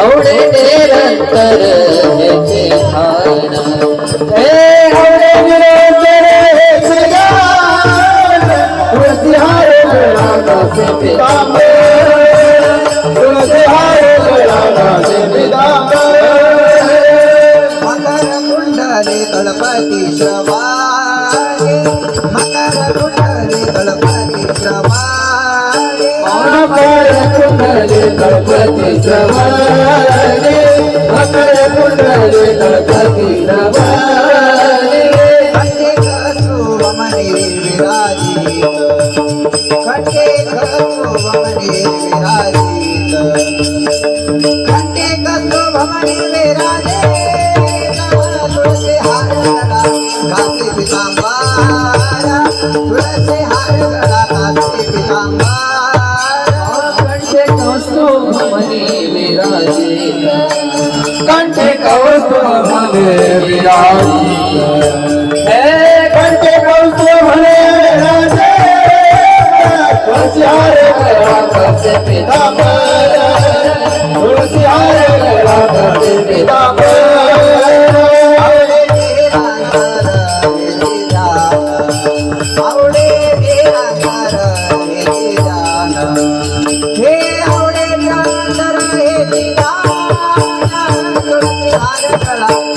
आवडे ते गणपती जवाले अकळ पुंडले गणपती जवाले खंडे घसो वमने विराजित खंडे घसो वमने विराजित खंडे घसो वमने विराजित तुळसे हार गणा काशी पितांबारा तुळसे हार गणा कंठे कौस्तुभ भले बिहारी कंठे कौस्तुभ भले राजे तुलसिहारे करा करते पितांबर तुलसिहारे करा आवडे